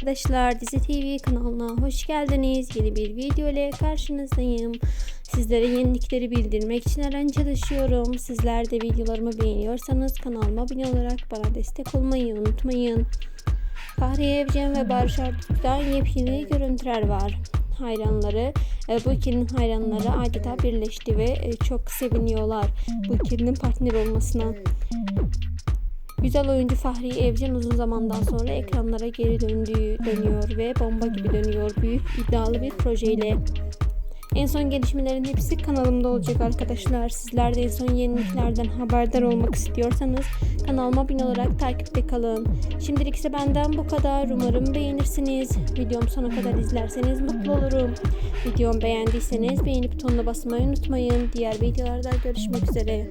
Arkadaşlar Dizi TV kanalına hoş geldiniz. Yeni bir video ile karşınızdayım. Sizlere yenilikleri bildirmek için her an çalışıyorum. Sizler de videolarımı beğeniyorsanız kanalıma abone olarak bana destek olmayı unutmayın. Fahriye Evcen ve Barış Arduç'tan yepyeni görüntüler var. Hayranları, e, bu ikilinin hayranları adeta birleşti ve e, çok seviniyorlar bu ikilinin partner olmasına. Güzel oyuncu Fahri Evcen uzun zamandan sonra ekranlara geri döndüğü dönüyor ve bomba gibi dönüyor büyük iddialı bir projeyle. En son gelişmelerin hepsi kanalımda olacak arkadaşlar. Sizler de en son yeniliklerden haberdar olmak istiyorsanız kanalıma abone olarak takipte kalın. Şimdilik ise benden bu kadar. Umarım beğenirsiniz. Videomu sona kadar izlerseniz mutlu olurum. Videomu beğendiyseniz beğeni butonuna basmayı unutmayın. Diğer videolarda görüşmek üzere.